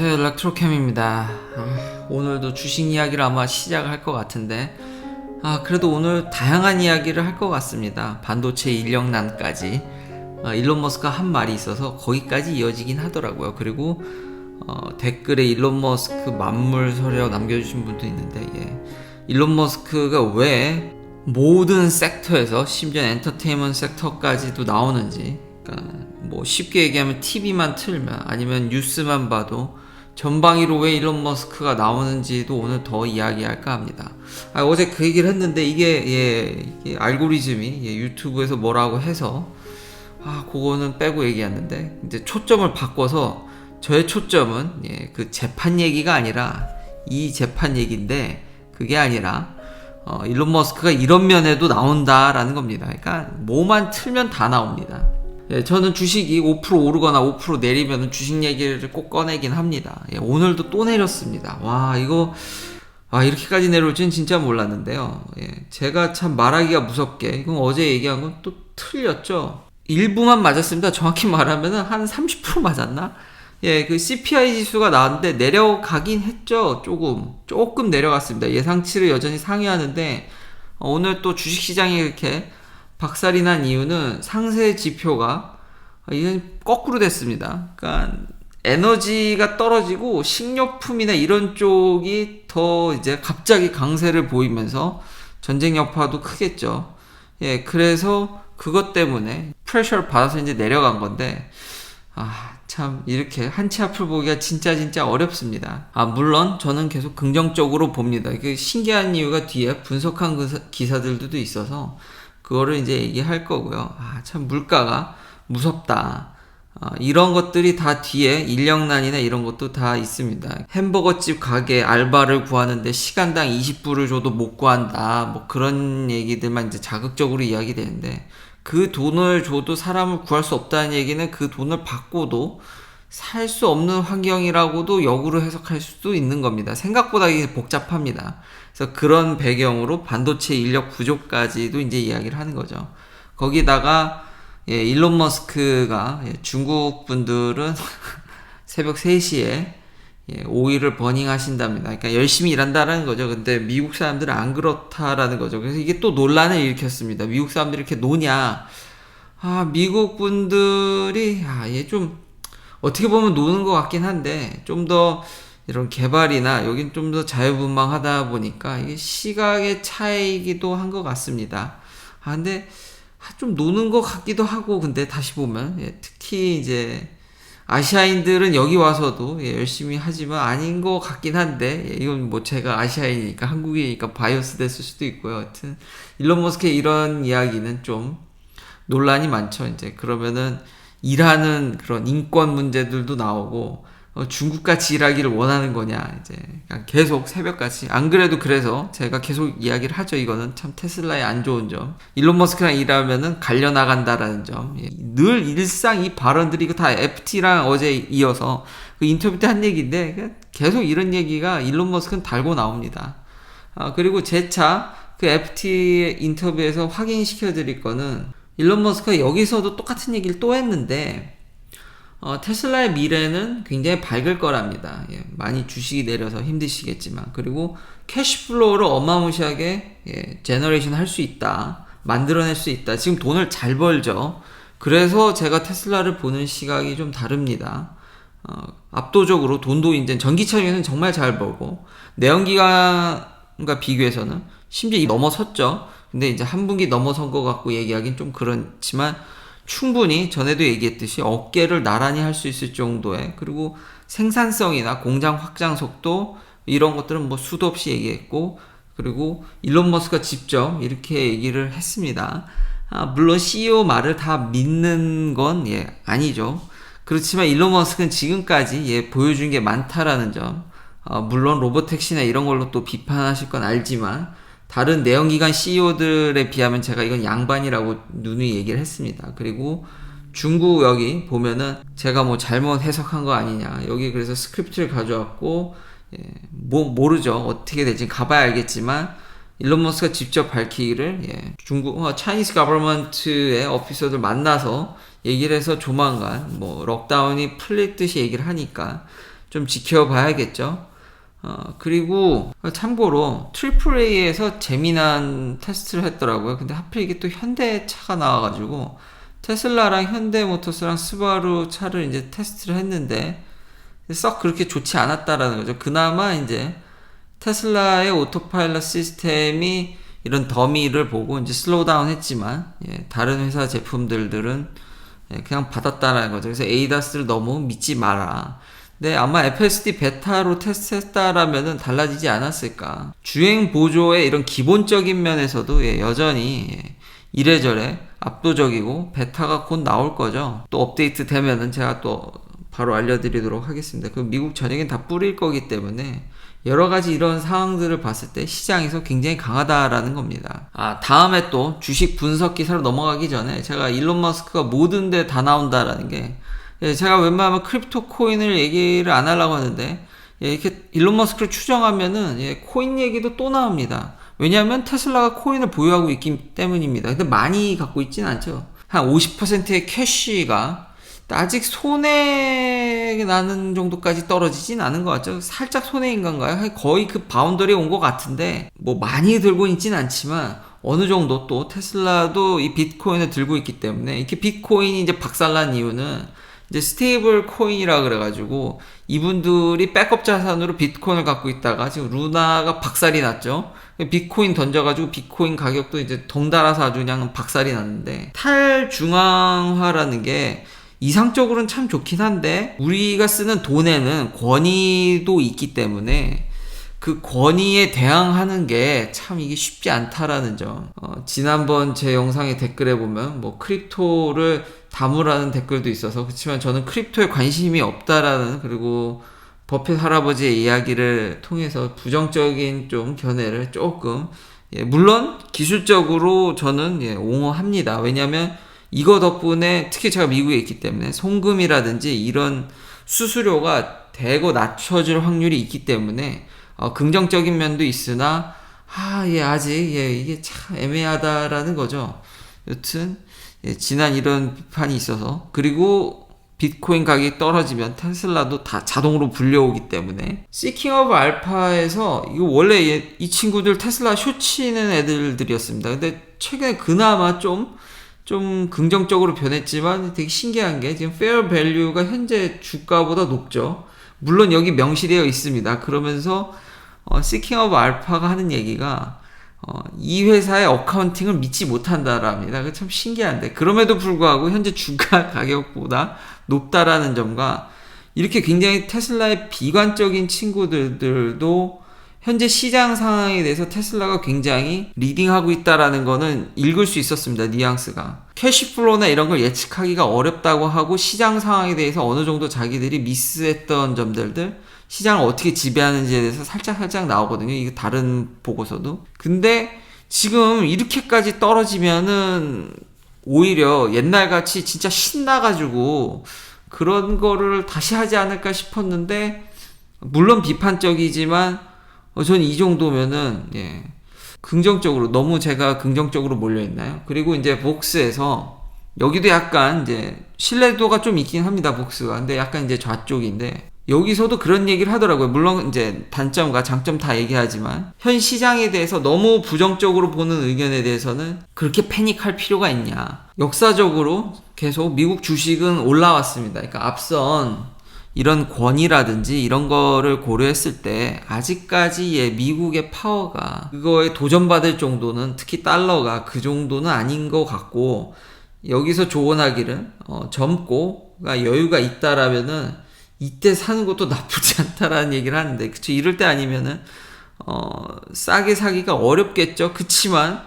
안녕하세요 일렉트로캠입니다. 아, 오늘도 주식 이야기를 아마 시작할 것 같은데 아, 그래도 오늘 다양한 이야기를 할 것 같습니다. 반도체 인력난까지. 아, 일론 머스크가 한 말이 있어서 거기까지 이어지긴 하더라고요. 그리고 어, 댓글에 일론 머스크 만물설이라고 남겨주신 분도 있는데 예. 일론 머스크가 왜 모든 섹터에서 심지어 엔터테인먼트 섹터까지도 나오는지 그러니까 뭐 쉽게 얘기하면 TV만 틀면 아니면 뉴스만 봐도 전방위로 왜 일론 머스크가 나오는지도 오늘 더 이야기할까 합니다. 아, 어제 그 얘기를 했는데 이게, 예, 이게 알고리즘이 예, 유튜브에서 뭐라고 해서 아 그거는 빼고 얘기했는데 이제 초점을 바꿔서 저의 초점은 예, 그 재판 얘기가 아니라 이 재판 얘기인데 그게 아니라 어, 일론 머스크가 이런 면에도 나온다라는 겁니다. 그러니까 뭐만 틀면 다 나옵니다. 예, 저는 주식이 5% 오르거나 5% 내리면 주식 얘기를 꼭 꺼내긴 합니다. 예, 오늘도 또 내렸습니다. 와, 이거, 아, 이렇게까지 내려올 줄은 진짜 몰랐는데요. 예, 제가 참 말하기가 무섭게, 이건 어제 얘기한 건 또 틀렸죠. 일부만 맞았습니다. 정확히 말하면 한 30% 맞았나? 예, 그 CPI 지수가 나왔는데 내려가긴 했죠. 조금. 조금 내려갔습니다. 예상치를 여전히 상회하는데, 어, 오늘 또 주식시장이 이렇게 박살이 난 이유는 상세 지표가 이제 거꾸로 됐습니다. 그러니까 에너지가 떨어지고 식료품이나 이런 쪽이 더 이제 갑자기 강세를 보이면서 전쟁 여파도 크겠죠. 예, 그래서 그것 때문에 프레셔를 받아서 이제 내려간 건데 아, 참 이렇게 한치 앞을 보기가 진짜 진짜 어렵습니다. 아, 물론 저는 계속 긍정적으로 봅니다. 이게 신기한 이유가 뒤에 분석한 기사- 기사들도 있어서 그거를 이제 얘기할 거고요. 아, 참 물가가 무섭다. 아, 이런 것들이 다 뒤에 인력난이나 이런 것도 다 있습니다. 햄버거집 가게 알바를 구하는데 시간당 20불을 줘도 못 구한다. 뭐 그런 얘기들만 이제 자극적으로 이야기되는데 그 돈을 줘도 사람을 구할 수 없다는 얘기는 그 돈을 받고도 살 수 없는 환경이라고도 역으로 해석할 수도 있는 겁니다. 생각보다 이게 복잡합니다. 그래서 그런 배경으로 반도체 인력 부족까지도 이제 이야기를 하는 거죠. 거기다가 예, 일론 머스크가 예, 중국 분들은 새벽 3시에 예, 오일을 버닝 하신답니다. 그러니까 열심히 일한다라는 거죠. 근데 미국 사람들은 안 그렇다라는 거죠. 그래서 이게 또 논란을 일으켰습니다. 미국 사람들이 이렇게 노냐? 아, 미국 분들이 아, 얘좀 어떻게 보면 노는 것 같긴 한데 좀 더 이런 개발이나 여긴 좀 더 자유분방하다 보니까 이게 시각의 차이기도 한 것 같습니다. 아, 근데 아, 좀 노는 것 같기도 하고 근데 다시 보면 예, 특히 이제 아시아인들은 여기 와서도 예, 열심히 하지만 아닌 것 같긴 한데 예, 이건 뭐 제가 아시아인이니까 한국이니까 바이오스 됐을 수도 있고요. 하여튼 일론 머스크의 이런 이야기는 좀 논란이 많죠. 이제 그러면은 일하는 그런 인권 문제들도 나오고 어, 중국같이 일하기를 원하는 거냐 이제. 그냥 계속 새벽같이. 안 그래도 그래서 제가 계속 이야기를 하죠. 이거는 참 테슬라의 안 좋은 점. 일론 머스크랑 일하면은 갈려 나간다라는 점. 예, 늘 일상 이 발언들이 이거 다 FT랑 어제 이어서 그 인터뷰 때 한 얘기인데 그 계속 이런 얘기가 일론 머스크는 달고 나옵니다. 아 그리고 재차 그 FT 인터뷰에서 확인시켜 드릴 거는 일론 머스크가 여기서도 똑같은 얘기를 또 했는데 어, 테슬라의 미래는 굉장히 밝을 거랍니다. 예, 많이 주식이 내려서 힘드시겠지만 그리고 캐시플로우를 어마무시하게 예, 제너레이션 할 수 있다. 만들어낼 수 있다. 지금 돈을 잘 벌죠. 그래서 제가 테슬라를 보는 시각이 좀 다릅니다. 어, 압도적으로 돈도 이제 전기차 중에서는 정말 잘 벌고 내연기관과 비교해서는 심지어 넘어섰죠. 근데 이제 한 분기 넘어선 것 같고 얘기하긴 좀 그렇지만 충분히 전에도 얘기했듯이 어깨를 나란히 할 수 있을 정도의 그리고 생산성이나 공장 확장 속도 이런 것들은 뭐 수도 없이 얘기했고 그리고 일론 머스크가 직접 이렇게 얘기를 했습니다. 아, 물론 CEO 말을 다 믿는 건 예, 아니죠. 그렇지만 일론 머스크는 지금까지 예, 보여준 게 많다라는 점. 어, 물론 로보택시나 이런 걸로 또 비판하실 건 알지만 다른 내연기관 CEO들에 비하면 제가 이건 양반이라고 누누이 얘기를 했습니다. 그리고 중국 여기 보면은 제가 뭐 잘못 해석한 거 아니냐. 여기 그래서 스크립트를 가져왔고, 예, 뭐, 모르죠. 어떻게 될지 가봐야 알겠지만, 일론 머스크가 직접 밝히기를, 예, 중국, 어, 차이니스 가버먼트의 오피서들 만나서 얘기를 해서 조만간 뭐 럭다운이 풀릴 듯이 얘기를 하니까 좀 지켜봐야겠죠. 어, 그리고 참고로 트리플 A에서 재미난 테스트를 했더라고요. 근데 하필 이게 또 현대 차가 나와가지고 테슬라랑 현대모터스랑 스바루 차를 이제 테스트를 했는데 썩 그렇게 좋지 않았다라는 거죠. 그나마 이제 테슬라의 오토파일럿 시스템이 이런 더미를 보고 이제 슬로우 다운 했지만 예, 다른 회사 제품들들은 예, 그냥 받았다라는 거죠. 그래서 에이다스를 너무 믿지 마라. 근데 아마 FSD 베타로 테스트했다라면은 달라지지 않았을까. 주행 보조의 이런 기본적인 면에서도 예, 여전히 예, 이래저래 압도적이고 베타가 곧 나올 거죠. 또 업데이트 되면은 제가 또 바로 알려드리도록 하겠습니다. 그 미국 전역엔 다 뿌릴 거기 때문에 여러 가지 이런 상황들을 봤을 때 시장에서 굉장히 강하다라는 겁니다. 아, 다음에 또 주식 분석 기사로 넘어가기 전에 제가 일론 머스크가 모든 데 다 나온다라는 게 예, 제가 웬만하면 크립토 코인을 얘기를 안 하려고 하는데 예, 이렇게 일론 머스크를 추정하면은 예, 코인 얘기도 또 나옵니다. 왜냐하면 테슬라가 코인을 보유하고 있기 때문입니다. 근데 많이 갖고 있진 않죠. 한 50%의 캐시가 아직 손해 나는 정도까지 떨어지진 않은 것 같죠. 살짝 손해인 건가요? 거의 그 바운더리에 온 것 같은데 뭐 많이 들고 있진 않지만 어느 정도 또 테슬라도 이 비트코인을 들고 있기 때문에 이렇게 비트코인이 이제 박살난 이유는 이제 스테이블 코인이라 그래가지고 이분들이 백업 자산으로 비트코인을 갖고 있다가 지금 루나가 박살이 났죠. 비트코인 던져가지고 비트코인 가격도 이제 덩달아서 아주 그냥 박살이 났는데 탈중앙화라는 게 이상적으로는 참 좋긴 한데 우리가 쓰는 돈에는 권위도 있기 때문에 그 권위에 대항하는 게 참 이게 쉽지 않다라는 점. 어, 지난번 제 영상의 댓글에 보면 뭐 크립토를 다무라는 댓글도 있어서 그렇지만 저는 크립토에 관심이 없다라는 그리고 버핏 할아버지의 이야기를 통해서 부정적인 좀 견해를 조금 예, 물론 기술적으로 저는 예, 옹호합니다. 왜냐하면 이거 덕분에 특히 제가 미국에 있기 때문에 송금이라든지 이런 수수료가 대거 낮춰질 확률이 있기 때문에 어, 긍정적인 면도 있으나 아, 예, 아직 예, 이게 참 애매하다라는 거죠. 여튼 예, 지난 이런 비판이 있어서 그리고 비트코인 가격이 떨어지면 테슬라도 다 자동으로 불려오기 때문에 시킹 오브 알파에서 이거 원래 이 친구들 테슬라 쇼치는 애들들이었습니다. 근데 최근에 그나마 좀좀 긍정적으로 변했지만 되게 신기한 게 지금 페어 밸류가 현재 주가보다 높죠. 물론 여기 명시되어 있습니다. 그러면서 어, 시킹 오브 알파가 하는 얘기가 어, 이 회사의 어카운팅을 믿지 못한다랍니다. 그참 신기한데 그럼에도 불구하고 현재 주가 가격보다 높다라는 점과 이렇게 굉장히 테슬라의 비관적인 친구들도 현재 시장 상황에 대해서 테슬라가 굉장히 리딩하고 있다라는 거는 읽을 수 있었습니다. 뉘앙스가. 캐시플로나 이런 걸 예측하기가 어렵다고 하고 시장 상황에 대해서 어느 정도 자기들이 미스했던 점들들 시장을 어떻게 지배하는지에 대해서 살짝 살짝 나오거든요. 이거 다른 보고서도. 근데 지금 이렇게까지 떨어지면은 오히려 옛날 같이 진짜 신나가지고 그런 거를 다시 하지 않을까 싶었는데 물론 비판적이지만 어, 저는 이 정도면은 예. 긍정적으로 너무 제가 긍정적으로 몰려 있나요? 그리고 이제 복스에서 여기도 약간 이제 신뢰도가 좀 있긴 합니다 복스가 근데 약간 이제 좌쪽인데 여기서도 그런 얘기를 하더라고요. 물론 이제 단점과 장점 다 얘기하지만 현 시장에 대해서 너무 부정적으로 보는 의견에 대해서는 그렇게 패닉할 필요가 있냐. 역사적으로 계속 미국 주식은 올라왔습니다. 그러니까 앞선 이런 권위라든지 이런 거를 고려했을 때 아직까지 예, 미국의 파워가 그거에 도전받을 정도는 특히 달러가 그 정도는 아닌 것 같고 여기서 조언하기를 어, 젊고 여유가 있다라면은 이때 사는 것도 나쁘지 않다라는 얘기를 하는데 그쵸 이럴 때 아니면은 어, 싸게 사기가 어렵겠죠 그치만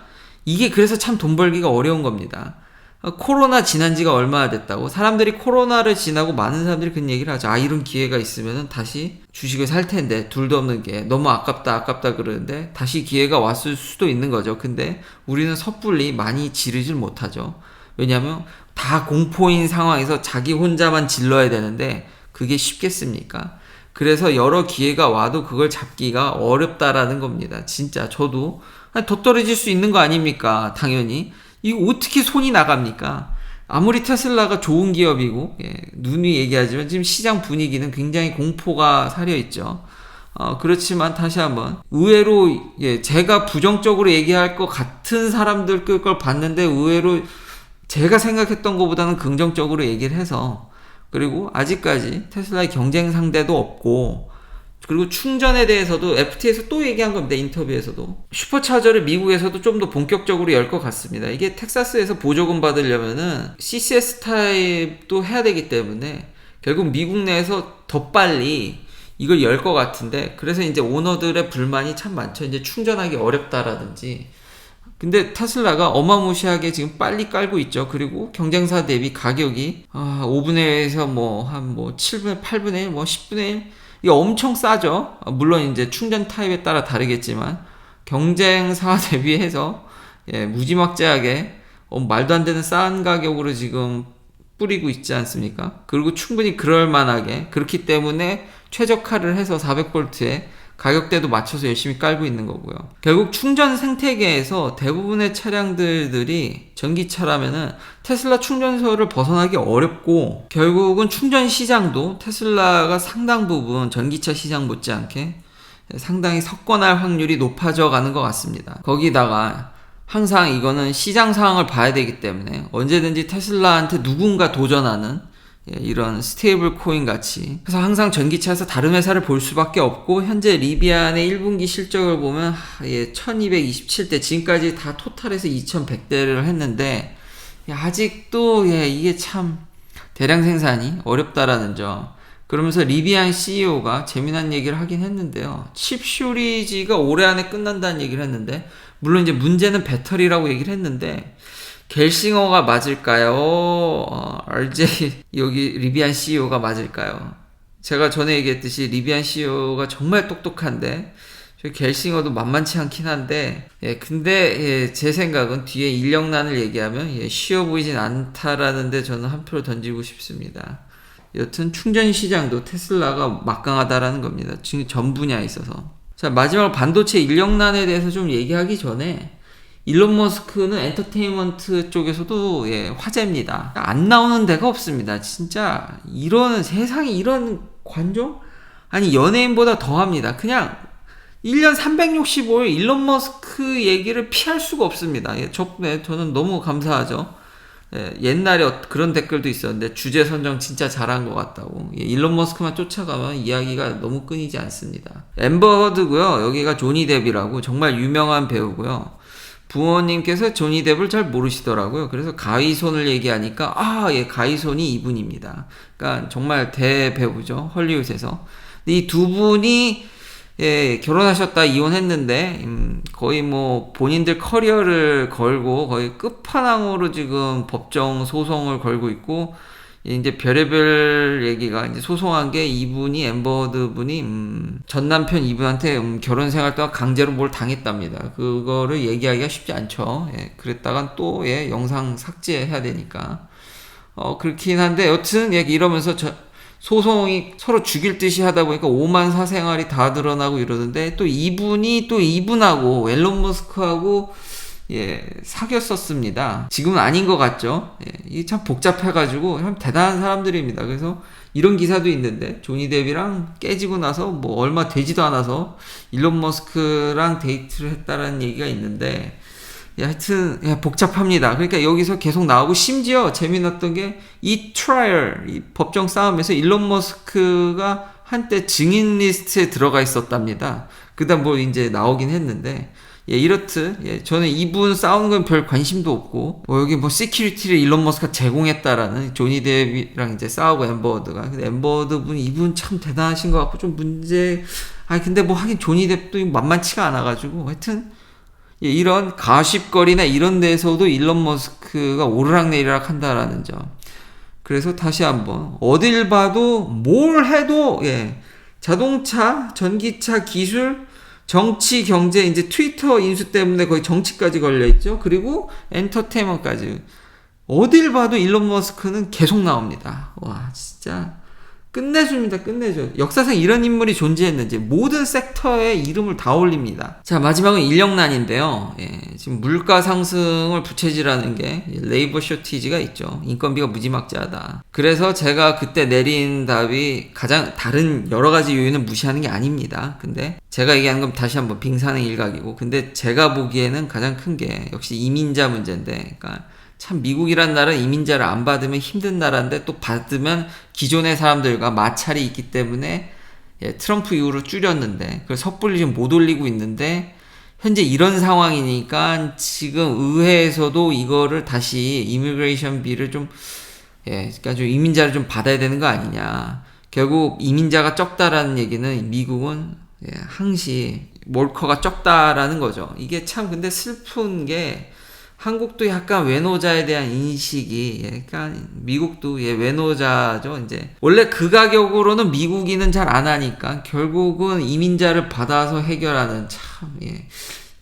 이게 그래서 참 돈 벌기가 어려운 겁니다 어, 코로나 지난 지가 얼마나 됐다고 사람들이 코로나를 지나고 많은 사람들이 그런 얘기를 하죠. 아 이런 기회가 있으면 다시 주식을 살 텐데 둘도 없는 게 너무 아깝다 아깝다 그러는데 다시 기회가 왔을 수도 있는 거죠. 근데 우리는 섣불리 많이 지르질 못하죠. 왜냐하면 다 공포인 상황에서 자기 혼자만 질러야 되는데 그게 쉽겠습니까? 그래서 여러 기회가 와도 그걸 잡기가 어렵다라는 겁니다. 진짜 저도 더 떨어질 수 있는 거 아닙니까? 당연히. 이거 어떻게 손이 나갑니까? 아무리 테슬라가 좋은 기업이고 예, 눈이 얘기하지만 지금 시장 분위기는 굉장히 공포가 사려 있죠. 어, 그렇지만 다시 한번 의외로 예, 제가 부정적으로 얘기할 것 같은 사람들 걸 봤는데 의외로 제가 생각했던 것보다는 긍정적으로 얘기를 해서 그리고 아직까지 테슬라의 경쟁 상대도 없고 그리고 충전에 대해서도 FT에서 또 얘기한 겁니다. 인터뷰에서도. 슈퍼차저를 미국에서도 좀 더 본격적으로 열 것 같습니다. 이게 텍사스에서 보조금 받으려면은 CCS 타입도 해야 되기 때문에 결국 미국 내에서 더 빨리 이걸 열 것 같은데 그래서 이제 오너들의 불만이 참 많죠. 이제 충전하기 어렵다라든지. 근데 테슬라가 어마무시하게 지금 빨리 깔고 있죠. 그리고 경쟁사 대비 가격이 아, 5분의 1에서 뭐 한뭐 7분의 8분의 1, 뭐 10분의 1 이게 엄청 싸죠. 아, 물론 이제 충전 타입에 따라 다르겠지만 경쟁사 대비해서 예, 무지막지하게 어, 말도 안 되는 싼 가격으로 지금 뿌리고 있지 않습니까? 그리고 충분히 그럴 만하게 그렇기 때문에 최적화를 해서 400볼트에 가격대도 맞춰서 열심히 깔고 있는 거고요. 결국 충전 생태계에서 대부분의 차량들이 전기차라면은 테슬라 충전소를 벗어나기 어렵고 결국은 충전 시장도 테슬라가 상당 부분 전기차 시장 못지않게 상당히 석권할 확률이 높아져 가는 것 같습니다. 거기다가 항상 이거는 시장 상황을 봐야 되기 때문에 언제든지 테슬라한테 누군가 도전하는 예, 이런 스테이블 코인 같이. 그래서 항상 전기차에서 다른 회사를 볼 수밖에 없고 현재 리비안의 1분기 실적을 보면 하, 예, 1227대 지금까지 다 토탈해서 2100대를 했는데 예, 아직도 예, 이게 참 대량 생산이 어렵다라는 점. 그러면서 리비안 CEO가 재미난 얘기를 하긴 했는데요. 칩 쇼리지가 올해 안에 끝난다는 얘기를 했는데 물론 이제 문제는 배터리라고 얘기를 했는데 겔싱어가 맞을까요? 어, RJ 여기 리비안 CEO가 맞을까요? 제가 전에 얘기했듯이 리비안 CEO가 정말 똑똑한데 저 겔싱어도 만만치 않긴 한데 예 근데 예, 제 생각은 뒤에 인력난을 얘기하면 예, 쉬워 보이진 않다라는데 저는 한 표를 던지고 싶습니다. 여튼 충전 시장도 테슬라가 막강하다라는 겁니다. 지금 전 분야에 있어서. 자 마지막으로 반도체 인력난에 대해서 좀 얘기하기 전에 일론 머스크는 엔터테인먼트 쪽에서도 예, 화제입니다. 안 나오는 데가 없습니다. 진짜 이런 세상에 이런 관종 아니 연예인보다 더 합니다. 그냥 1년 365일 일론 머스크 얘기를 피할 수가 없습니다. 예, 덕분에 저는 너무 감사하죠. 예, 옛날에 어- 그런 댓글도 있었는데 주제 선정 진짜 잘한 것 같다고. 예, 일론 머스크만 쫓아가면 이야기가 너무 끊이지 않습니다. 엠버드고요. 여기가 조니 뎁이라고 정말 유명한 배우고요. 부모님께서 조니 뎁을 잘 모르시더라고요. 그래서 가위손을 얘기하니까 아, 예, 가위손이 이분입니다. 그러니까 정말 대배우죠. 헐리우드에서. 이 두 분이 예, 결혼하셨다 이혼했는데 음, 거의 뭐 본인들 커리어를 걸고 거의 끝판왕으로 지금 법정 소송을 걸고 있고 이제 별의별 얘기가 이제 소송한 게 이분이 엠버드 분이 음, 전 남편 이분한테 음, 결혼 생활 동안 강제로 뭘 당했답니다. 그거를 얘기하기가 쉽지 않죠. 예, 그랬다간 또 예, 영상 삭제해야 되니까 어 그렇긴 한데 여튼 예, 이러면서 저, 소송이 서로 죽일 듯이 하다 보니까 오만 사생활이 다 드러나고 이러는데 또 이분이 또 이분하고 앨런 머스크하고 예, 사귀었었습니다. 지금은 아닌 것 같죠? 예, 이게 참 복잡해가지고 참 대단한 사람들입니다. 그래서 이런 기사도 있는데 조니 뎁이랑 깨지고 나서 뭐 얼마 되지도 않아서 일론 머스크랑 데이트를 했다라는 얘기가 있는데 예, 하여튼 예, 복잡합니다. 그러니까 여기서 계속 나오고 심지어 재미났던 게 이 트라이얼 이 법정 싸움에서 일론 머스크가 한때 증인 리스트에 들어가 있었답니다. 그다음 뭐 이제 나오긴 했는데 예, 이렇듯, 예, 저는 이분 싸우는 건 별 관심도 없고, 뭐 여기 뭐 시큐리티를 일론 머스크가 제공했다라는 조니 뎁이랑 이제 싸우고 엠버드가. 근데 엠버드 분, 이분 참 대단하신 것 같고, 좀 문제, 아니, 근데 뭐 하긴 조니 뎁도 만만치가 않아가지고, 하여튼, 예, 이런 가십거리나 이런 데서도 일론 머스크가 오르락내리락 한다라는 점. 그래서 다시 한번, 어딜 봐도 뭘 해도, 예, 자동차, 전기차 기술, 정치, 경제, 이제 트위터 인수 때문에 거의 정치까지 걸려있죠. 그리고 엔터테인먼트까지. 어딜 봐도 일론 머스크는 계속 나옵니다. 와, 진짜. 끝내줍니다. 끝내줘. 역사상 이런 인물이 존재했는지 모든 섹터에 이름을 다 올립니다. 자 마지막은 인력난인데요. 예, 지금 물가 상승을 부채질하는 게 레이버 쇼티지가 있죠. 인건비가 무지막지하다. 그래서 제가 그때 내린 답이 가장 다른 여러 가지 요인을 무시하는 게 아닙니다. 근데 제가 얘기하는 건 다시 한번 빙산의 일각이고, 근데 제가 보기에는 가장 큰 게 역시 이민자 문제인데, 그러니까 참 미국이란 나라는 이민자를 안 받으면 힘든 나라인데 또 받으면 기존의 사람들과 마찰이 있기 때문에 예, 트럼프 이후로 줄였는데 그걸 섣불리 지금 못 올리고 있는데 현재 이런 상황이니까 지금 의회에서도 이거를 다시 이미그레이션 비를 좀 예, 그러니까 좀 이민자를 좀 받아야 되는 거 아니냐. 결국 이민자가 적다라는 얘기는 미국은 예, 항시 몰커가 적다라는 거죠. 이게 참 근데 슬픈 게 한국도 약간 외노자에 대한 인식이 예, 약간 미국도 예, 외노자죠. 이제 원래 그 가격으로는 미국인은 잘 안 하니까 결국은 이민자를 받아서 해결하는 참 예.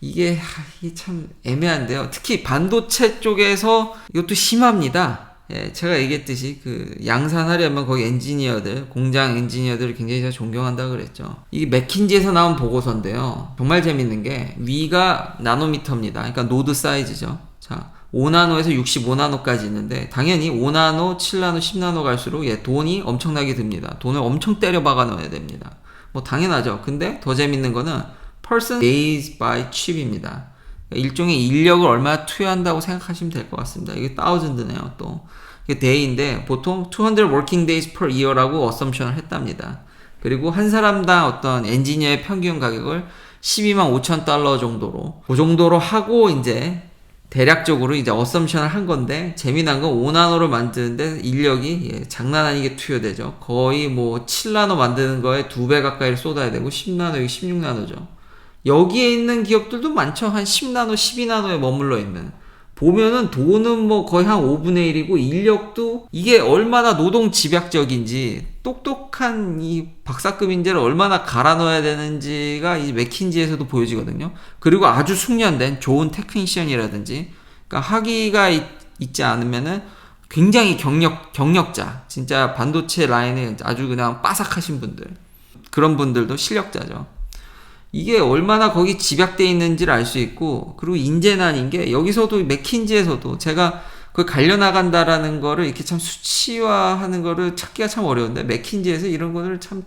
이게 하, 이게 참 애매한데요. 특히 반도체 쪽에서 이것도 심합니다. 예, 제가 얘기했듯이 그 양산하려면 거기 엔지니어들, 공장 엔지니어들을 굉장히 제가 존경한다 그랬죠. 이게 맥킨지에서 나온 보고서인데요. 정말 재밌는 게 위가 나노미터입니다. 그러니까 노드 사이즈죠. 자, 5나노에서 65나노까지 있는데 당연히 5나노, 7나노, 10나노 갈수록 예, 돈이 엄청나게 듭니다. 돈을 엄청 때려 박아 넣어야 됩니다. 뭐 당연하죠. 근데 더 재밌는 거는 person days by chip입니다. 일종의 인력을 얼마나 투여한다고 생각하시면 될 것 같습니다. 이게 thousand네요, 또. 이게 day인데 보통 200 working days per year라고 어썸션을 했답니다. 그리고 한 사람당 어떤 엔지니어의 평균 가격을 12만 5천 달러 정도로 그 정도로 하고 이제 대략적으로 이제 어썸션을 한 건데 재미난 건 5나노를 만드는데 인력이 예, 장난 아니게 투여되죠. 거의 뭐 7나노 만드는 거에 두 배 가까이를 쏟아야 되고 10나노 여기 16나노죠. 여기에 있는 기업들도 많죠. 한 10나노, 12나노에 머물러 있는. 보면은 돈은 뭐 거의 한 5분의 1이고 인력도 이게 얼마나 노동 집약적인지 똑똑한 이 박사급 인재를 얼마나 갈아 넣어야 되는지가 이 맥킨지에서도 보여지거든요. 그리고 아주 숙련된 좋은 테크니션이라든지 그러니까 학위가 있, 있지 않으면은 굉장히 경력 경력자 진짜 반도체 라인에 아주 그냥 빠삭하신 분들 그런 분들도 실력자죠. 이게 얼마나 거기 집약돼 있는지를 알 수 있고 그리고 인재난인 게 여기서도 맥킨지에서도 제가 그 갈려 나간다라는 거를 이렇게 참 수치화하는 거를 찾기가 참 어려운데 맥킨지에서 이런 거를 참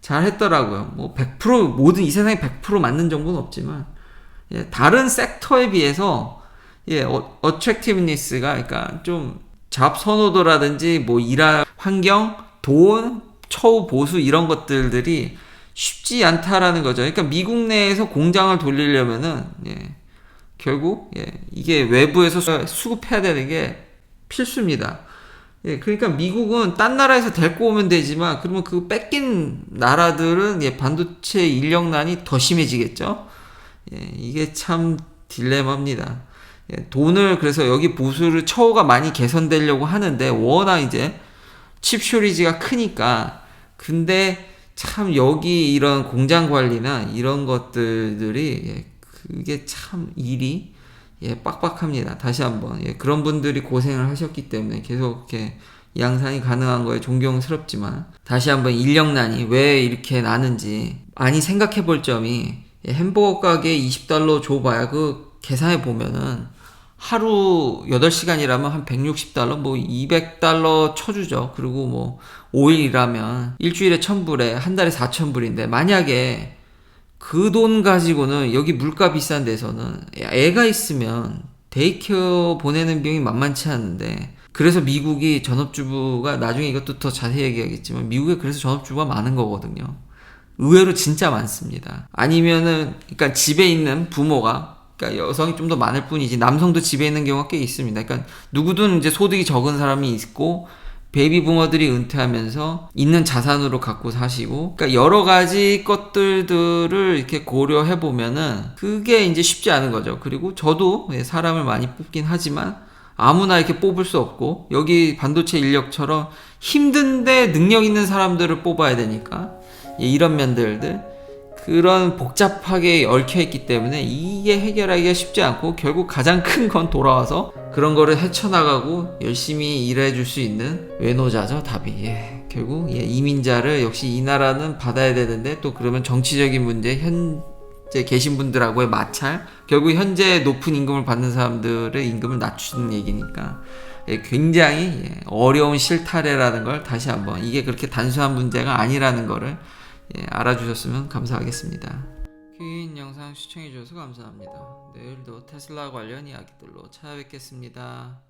잘 했더라고요. 뭐 100% 모든 이 세상에 100% 맞는 정보는 없지만 예, 다른 섹터에 비해서 예, 어, 어트랙티브니스가 그러니까 좀 잡 선호도라든지 뭐 일할 환경, 돈, 처우 보수 이런 것들들이 쉽지 않다라는 거죠. 그러니까 미국 내에서 공장을 돌리려면은 예, 결국 예, 이게 외부에서 수- 수급해야 되는 게 필수입니다. 예, 그러니까 미국은 딴 나라에서 데리고 오면 되지만 그러면 그 뺏긴 나라들은 예, 반도체 인력난이 더 심해지겠죠. 예, 이게 참 딜레마입니다. 예, 돈을 그래서 여기 보수를 처우가 많이 개선되려고 하는데 워낙 이제 칩 쇼리지가 크니까 근데 참 여기 이런 공장 관리나 이런 것들이 예, 그게 참 일이 예, 빡빡합니다. 다시 한번 예, 그런 분들이 고생을 하셨기 때문에 계속 이렇게 양산이 가능한 거에 존경스럽지만 다시 한번 인력난이 왜 이렇게 나는지 많이 생각해 볼 점이 예, 햄버거 가게 20달러 줘봐야 그 계산해 보면은 하루 8시간이라면 한 160달러, 뭐 200달러 쳐주죠. 그리고 뭐 5일이라면 일주일에 1000불에 한 달에 4000불인데 만약에 그 돈 가지고는 여기 물가 비싼 데서는 애가 있으면 데이케어 보내는 비용이 만만치 않은데 그래서 미국이 전업주부가 나중에 이것도 더 자세히 얘기하겠지만 미국에 그래서 전업주부가 많은 거거든요. 의외로 진짜 많습니다. 아니면은 그러니까 집에 있는 부모가 그러니까 여성이 좀 더 많을 뿐이지 남성도 집에 있는 경우가 꽤 있습니다. 그러니까 누구든 이제 소득이 적은 사람이 있고 베이비 부모들이 은퇴하면서 있는 자산으로 갖고 사시고 그러니까 여러 가지 것들들을 이렇게 고려해 보면은 그게 이제 쉽지 않은 거죠. 그리고 저도 예, 사람을 많이 뽑긴 하지만 아무나 이렇게 뽑을 수 없고 여기 반도체 인력처럼 힘든데 능력 있는 사람들을 뽑아야 되니까 예, 이런 면들들 그런 복잡하게 얽혀 있기 때문에 이게 해결하기가 쉽지 않고 결국 가장 큰 건 돌아와서 그런 거를 헤쳐나가고 열심히 일해 줄 수 있는 외노자죠 답이 예. 결국 예, 이민자를 역시 이 나라는 받아야 되는데 또 그러면 정치적인 문제 현재 계신 분들하고의 마찰 결국 현재 높은 임금을 받는 사람들의 임금을 낮추는 얘기니까 예, 굉장히 예, 어려운 실타래라는 걸 다시 한번 이게 그렇게 단순한 문제가 아니라는 거를 예, 알아주셨으면 감사하겠습니다. 긴 영상 시청해주셔서 감사합니다. 내일도 테슬라 관련 이야기들로 찾아뵙겠습니다.